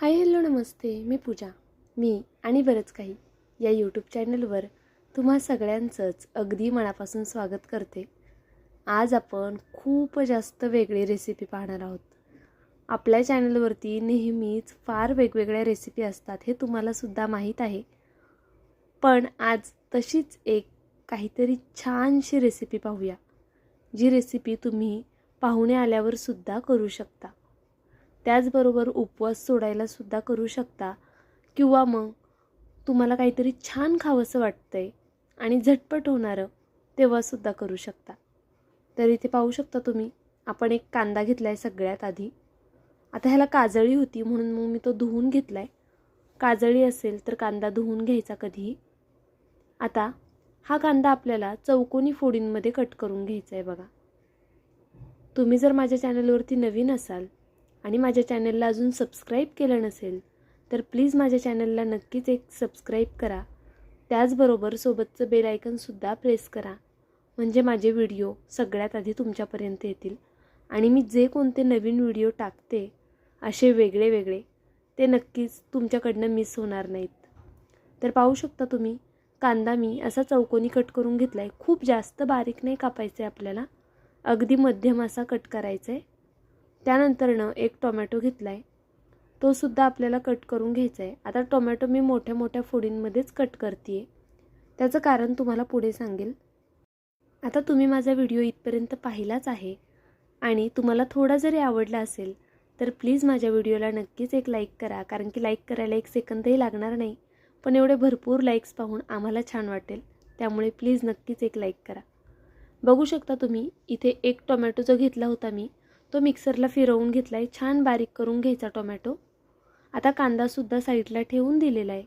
Hi hello नमस्ते. मी पूजा. मी आणि बरंच काही या यूट्यूब चॅनलवर तुम्हा सगळ्यांचंच अगदी मनापासून स्वागत करते. आज आपण खूप जास्त वेगळी रेसिपी पाहणार आहोत. आपल्या चॅनलवरती नेहमीच फार वेगवेगळ्या रेसिपी असतात हे तुम्हालासुद्धा माहीत आहे. पण आज तशीच एक काहीतरी छानशी रेसिपी पाहूया जी रेसिपी तुम्ही पाहुणे आल्यावर सुद्धा करू शकता. त्याचबरोबर उपवास सोडायला सुद्धा करू शकता. किंवा मग तुम्हाला काहीतरी छान खावंसं वाटतं आहे आणि झटपट होणारं तेव्हासुद्धा करू शकता. तर इथे पाहू शकता तुम्ही आपण एक कांदा घेतला आहे सगळ्यात आधी. आता ह्याला काजळी होती म्हणून मग मी तो धुवून घेतला आहे काजळी असेल तर कांदा धुवून घ्यायचा कधीही. आता हा कांदा आपल्याला चौकोनी फोडींमध्ये कट करून घ्यायचा आहे बघा. तुम्ही जर माझ्या चॅनलवरती नवीन असाल आणि माझ्या चॅनलला अजून सबस्क्राईब केलं नसेल तर प्लीज माझ्या चॅनलला नक्कीच एक सबस्क्राईब करा. त्याचबरोबर सोबतचं बेल आयकनसुद्धा प्रेस करा. म्हणजे माझे व्हिडिओ सगळ्यात आधी तुमच्यापर्यंत येतील. आणि मी जे कोणते नवीन व्हिडिओ टाकते असे वेगळे वेगळे ते नक्कीच तुमच्याकडनं मिस होणार नाहीत. तर पाहू शकता तुम्ही कांदा मी असा चौकोनी कट करून घेतला आहे खूप जास्त बारीक नाही कापायचं आहे आपल्याला. अगदी मध्यम असा कट करायचा आहे त्यानंतरनं एक टोमॅटो घेतला आहे तोसुद्धा आपल्याला कट करून घ्यायचा आहे आता टोमॅटो मी मोठ्या मोठ्या फोडींमध्येच कट करते आहे त्याचं कारण तुम्हाला पुढे सांगेल. आता तुम्ही माझा व्हिडिओ इथपर्यंत पाहिलाच आहे आणि तुम्हाला थोडा जरी आवडला असेल तर प्लीज माझ्या व्हिडिओला नक्कीच एक लाईक करा कारण की लाईक करायला एक सेकंदही लागणार नाही. पण एवढे भरपूर लाईक्स पाहून आम्हाला छान वाटेल. त्यामुळे प्लीज नक्कीच एक लाईक करा. बघू शकता तुम्ही इथे एक टोमॅटो जो घेतला होता मी तो मिक्सरला फिरवून घेतला आहे छान बारीक करून घ्यायचा टोमॅटो आता कांदासुद्धा साईडला ठेवून दिलेला आहे.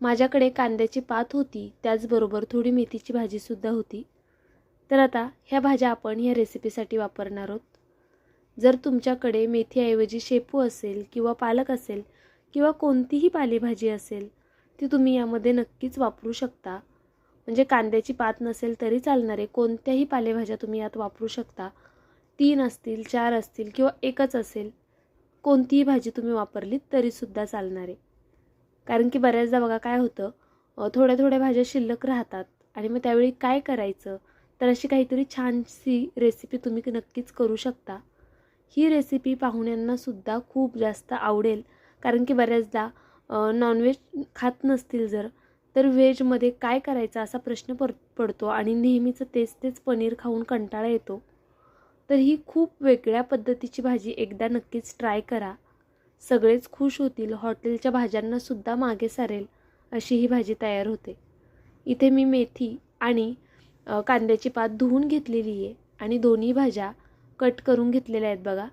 माझ्याकडे कांद्याची पात होती त्याचबरोबर थोडी मेथीची भाजीसुद्धा होती. तर आता ह्या भाज्या आपण ह्या रेसिपीसाठी वापरणार आहोत. जर तुमच्याकडे मेथीऐवजी शेपू असेल किंवा पालक असेल किंवा कोणतीही पालेभाजी असेल ती तुम्ही यामध्ये नक्कीच वापरू शकता. म्हणजे कांद्याची पात नसेल तरी चालणार आहे कोणत्याही पालेभाज्या तुम्ही यात वापरू शकता. तीन असतील चार असतील किंवा एकच असेल कोणतीही भाजी तुम्ही वापरलीत तरीसुद्धा चालणार आहे. कारण की बऱ्याचदा बघा काय होतं थोड्या थोड्या भाज्या शिल्लक राहतात आणि मग त्यावेळी काय करायचं? तर अशी काहीतरी छानशी रेसिपी तुम्ही नक्कीच करू शकता. ही रेसिपी पाहुण्यांनासुद्धा खूप जास्त आवडेल. कारण की बऱ्याचदा नॉनव्हेज खात नसतील जर तर व्हेजमध्ये काय करायचं असा प्रश्न पड पडतो आणि नेहमीचं तेच तेच पनीर खाऊन कंटाळा येतो. तर ही खूप वेगळ्या पद्धतीची भाजी एकदा नक्कीच ट्राय करा. सगळेच खुश होतील हॉटेलच्या भाज्यांनासुद्धा मागे सारेल अशी ही भाजी तयार होते. इथे मी मेथी आणि कांद्याची पात धुवून घेतलेली आहे आणि दोन्ही भाज्या कट करून घेतलेल्या आहेत बघा.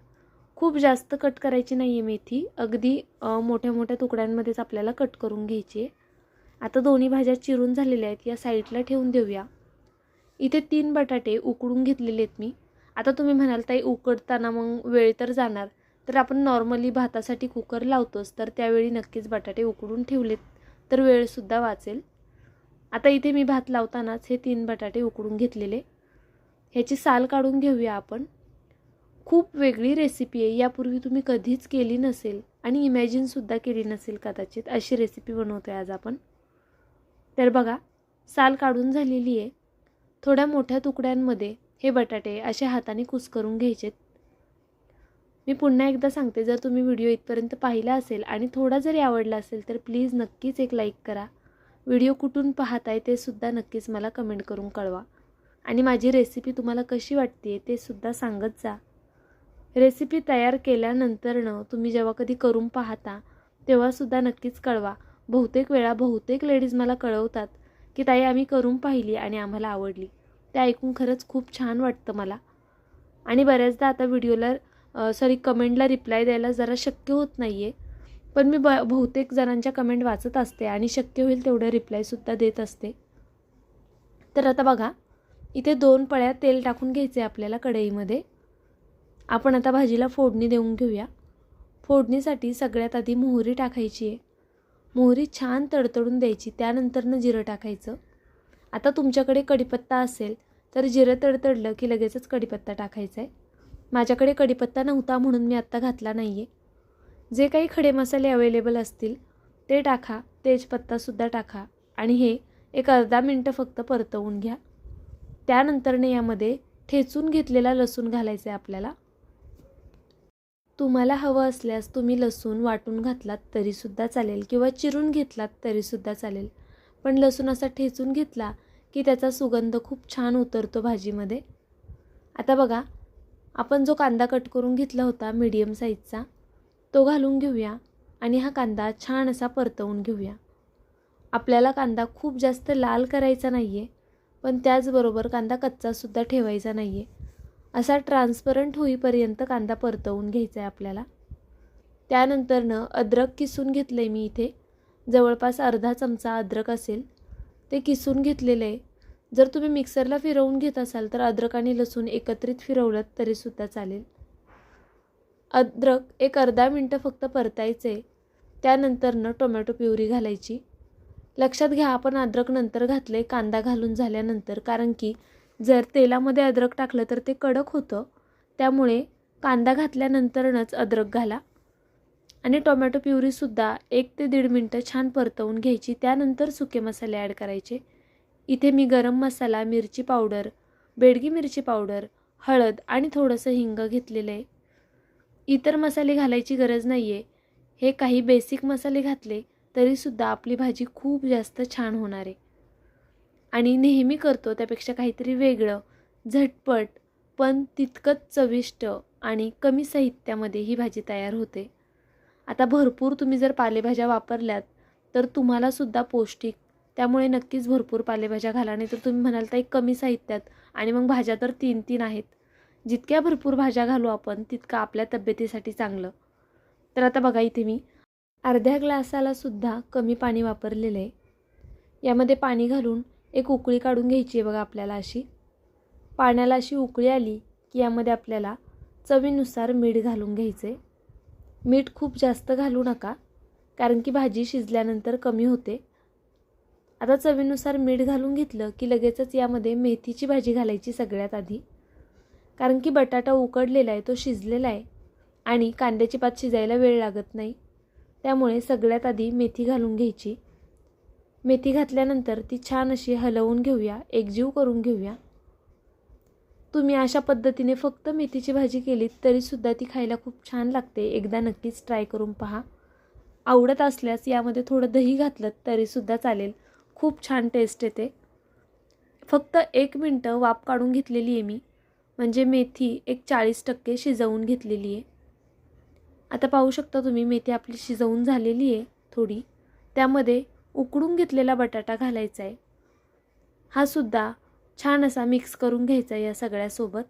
खूप जास्त कट करायची नाही आहे मेथी अगदी मोठ्या मोठ्या तुकड्यांमध्येच आपल्याला कट करून घ्यायची आहे. आता दोन्ही भाज्या चिरून झालेल्या आहेत या साईडला ठेवून देऊया. इथे तीन बटाटे उकडून घेतलेले आहेत मी. आता तुम्ही म्हणाल ताई उकडताना मग वेळ तर जाणार. तर आपण नॉर्मली भातासाठी कुकर लावतोच तर त्यावेळी नक्कीच बटाटे उकडून ठेवलेत तर वेळसुद्धा वाचेल. आता इथे मी भात लावतानाच हे तीन बटाटे उकडून घेतलेले. ह्याची साल काढून घेऊया आपण. खूप वेगळी रेसिपी आहे यापूर्वी तुम्ही कधीच केली नसेल आणि इमॅजिनसुद्धा केली नसेल कदाचित अशी रेसिपी बनवतो आहे आज आपण. तर बघा साल काढून झालेली आहे. थोड्या मोठ्या तुकड्यांमध्ये हे बटाटे असे हाताने कुस्करून घ्यायचेत. मी पुन्हा एकदा सांगते जर तुम्ही व्हिडिओ इथपर्यंत पाहिला असेल आणि थोडा जरी आवडला असेल तर प्लीज नक्कीच एक लाईक करा. व्हिडिओ कुठून पाहताय ते सुद्धा नक्कीच मला कमेंट करून कळवा. आणि माझी रेसिपी तुम्हाला कशी वाटते ते सुद्धा सांगत जा. रेसिपी तयार केल्यानंतरनं तुम्ही जेव्हा कधी करून पाहता तेव्हासुद्धा नक्कीच कळवा. बहुतेक वेळा बहुतेक लेडीज मला कळवतात की ताई आम्ही करून पाहिली आणि आम्हाला आवडली. ते ऐकून खरंच खूप छान वाटतं मला. आणि बऱ्याचदा आता व्हिडिओला सॉरी कमेंटला रिप्लाय द्यायला जरा शक्य होत नाही आहे पण मी ब बहुतेक जणांच्या कमेंट वाचत असते आणि शक्य होईल तेवढं रिप्लायसुद्धा देत असते. तर आता बघा इथे दोन पळ्या तेल टाकून घ्यायचे आहे आपल्याला कढईमध्ये. आपण आता भाजीला फोडणी देऊन घेऊया. फोडणीसाठी सगळ्यात आधी मोहरी टाकायची आहे मोहरी छान तडतडून द्यायची त्यानंतरनं जिरं टाकायचं. आता तुमच्याकडे कढीपत्ता असेल तर जिरं तडतडलं की लगेचच कढीपत्ता टाकायचा आहे माझ्याकडे कढीपत्ता नव्हता म्हणून मी आत्ता घातला नाही आहे जे काही खडे मसाले अवेलेबल असतील ते टाका. तेजपत्तासुद्धा टाका. आणि हे एक अर्धा मिनटं फक्त परतवून घ्या. त्यानंतरने यामध्ये ठेचून घेतलेला लसूण घालायचा आहे आपल्याला. तुम्हाला हवं असल्यास तुम्ही लसूण वाटून घातलात तरीसुद्धा चालेल किंवा चिरून घेतलात तरीसुद्धा चालेल. पण लसूण असा ठेचून घेतला की त्याचा सुगंध खूप छान उतरतो भाजीमध्ये. आता बघा आपण जो कांदा कट करून घेतला होता मीडियम साईजचा तो घालून घेऊया आणि हा कांदा छान असा परतवून घेऊया. आपल्याला कांदा खूप जास्त लाल करायचा नाही आहे पण त्याचबरोबर कांदा कच्चासुद्धा ठेवायचा नाही आहे असा ट्रान्सपरंट होईपर्यंत कांदा परतवून घ्यायचा आहे आपल्याला. त्यानंतरनं अद्रक किसून घेतलं आहे मी इथे. जवळपास अर्धा चमचा अद्रक असेल ते किसून घेतलेलं आहे. जर तुम्ही मिक्सरला फिरवून घेत असाल तर अद्रक आणि लसूण एकत्रित फिरवलं तरीसुद्धा चालेल. अद्रक एक अर्धा मिनटं फक्त परतायचे त्यानंतरनं टोमॅटो प्युरी घालायची. लक्षात घ्या आपण अद्रक नंतर घातले कांदा घालून झाल्यानंतर कारण की जर तेलामध्ये अद्रक टाकलं तर ते कडक होतं. त्यामुळे कांदा घातल्यानंतरच अद्रक घाला. आणि टोमॅटो प्युरीसुद्धा एक ते दीड मिनटं छान परतवून घ्यायची. त्यानंतर सुके मसाले ॲड करायचे. इथे मी गरम मसाला मिरची पावडर बेडगी मिरची पावडर हळद आणि थोडंसं हिंग घेतलेलं आहे. इतर मसाले घालायची गरज नाही आहे हे काही बेसिक मसाले घातले तरीसुद्धा आपली भाजी खूप जास्त छान होणार आहे. आणि नेहमी करतो त्यापेक्षा काहीतरी वेगळं झटपट पण तितकंच चविष्ट आणि कमी साहित्यामध्ये ही भाजी तयार होते. आता भरपूर तुम्ही जर पालेभाज्या वापरल्यात तर तुम्हालासुद्धा पौष्टिक. त्यामुळे नक्कीच भरपूर पालेभाज्या घाला. नाही तर तुम्ही म्हणाल तर एक कमी साहित्यात. आणि मग भाज्या तर तीन तीन आहेत. जितक्या भरपूर भाज्या घालू आपण तितकं आपल्या तब्येतीसाठी चांगलं. तर आता बघा इथे मी अर्ध्या ग्लासालासुद्धा कमी पाणी वापरलेलं आहे. यामध्ये पाणी घालून एक उकळी काढून घ्यायची आहे बघा आपल्याला अशी. पाण्याला अशी उकळी आली की यामध्ये आपल्याला चवीनुसार मीठ घालून घ्यायचं आहे मीठ खूप जास्त घालू नका कारण की भाजी शिजल्यानंतर कमी होते. आता चवीनुसार मीठ घालून घेतलं की लगेचच यामध्ये मेथीची भाजी घालायची सगळ्यात आधी. कारण की बटाटा उकडलेला आहे तो शिजलेला आहे आणि कांद्याची पात शिजायला वेळ लागत नाही. त्यामुळे सगळ्यात आधी मेथी घालून घ्यायची. मेथी घातल्यानंतर ती छान अशी हलवून घेऊया एकजीव करून घेऊया. तुम्ही अशा पद्धतीने फक्त मेथीची भाजी केलीत तरीसुद्धा ती खायला खूप छान लागते. एकदा नक्कीच ट्राय करून पहा. आवडत असल्यास यामध्ये थोडं दही घातलं तरीसुद्धा चालेल. खूप छान टेस्ट येते. फक्त एक मिनटं वाफ काढून घेतलेली आहे मी. म्हणजे मेथी एक चाळीस टक्के शिजवून घेतलेली आहे. आता पाहू शकता तुम्ही मेथी आपली शिजवून झालेली आहे थोडी. त्यामध्ये उकडून घेतलेला बटाटा घालायचा आहे. हा सुद्धा छान असा मिक्स करून घ्यायचा या सगळ्यासोबत.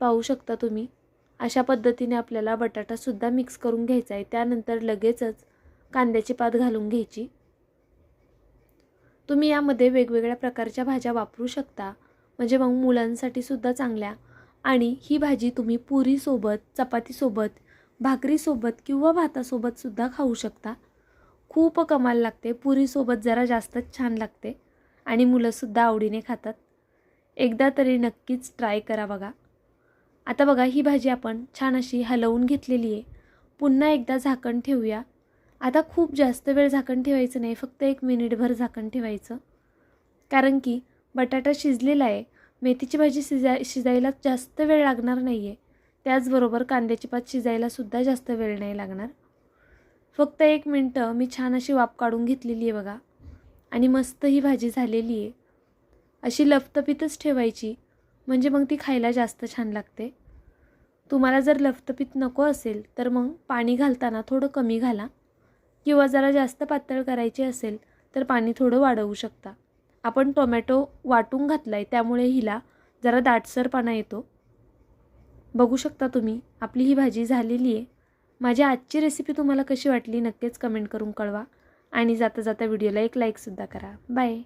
पाहू शकता तुम्ही. अशा पद्धतीने आपल्याला बटाटासुद्धा मिक्स करून घ्यायचा आहे. त्यानंतर लगेचच कांद्याची पात घालून घ्यायची. तुम्ही यामध्ये वेगवेगळ्या प्रकारच्या भाज्या वापरू शकता. म्हणजे मग मुलांसाठी सुद्धा चांगल्या. आणि ही भाजी तुम्ही पुरीसोबत चपातीसोबत भाकरीसोबत किंवा भातासोबतसुद्धा खाऊ शकता. खूप कमाल लागते. पुरीसोबत जरा जास्तच छान लागते. आणि मुलंसुद्धा आवडीने खातात. एकदा तरी नक्कीच ट्राय करा बघा. आता बघा ही भाजी आपण छान अशी हलवून घेतलेली आहे. पुन्हा एकदा झाकण ठेवूया. आता खूप जास्त वेळ झाकण ठेवायचं नाही फक्त एक मिनिटभर झाकण ठेवायचं. कारण की बटाटा शिजलेला आहे. मेथीची भाजी शिजा शिजायला जास्त वेळ लागणार नाही आहे त्याचबरोबर कांद्याची पात शिजायलासुद्धा जास्त वेळ नाही लागणार. फक्त एक मिनटं मी छान अशी वाफ काढून घेतलेली आहे बघा. आणि मस्त ही भाजी झालेली आहे. अशी लफतपीतच ठेवायची. म्हणजे मग ती खायला जास्त छान लागते. तुम्हाला जर लफतपीत नको असेल तर मग पाणी घालताना थोडं कमी घाला. किंवा जरा जास्त पातळ करायची असेल तर पाणी थोडं वाढवू शकता. आपण टोमॅटो वाटून घातला आहे त्यामुळे हिला जरा दाटसरपणा येतो. बघू शकता तुम्ही आपली ही भाजी झालेली आहे. माझी आजची रेसिपी तुम्हाला कशी वाटली नक्कीच कमेंट करून कळवा. आणि जाता जाता व्हिडिओला एक लाईकसुद्धा करा. बाय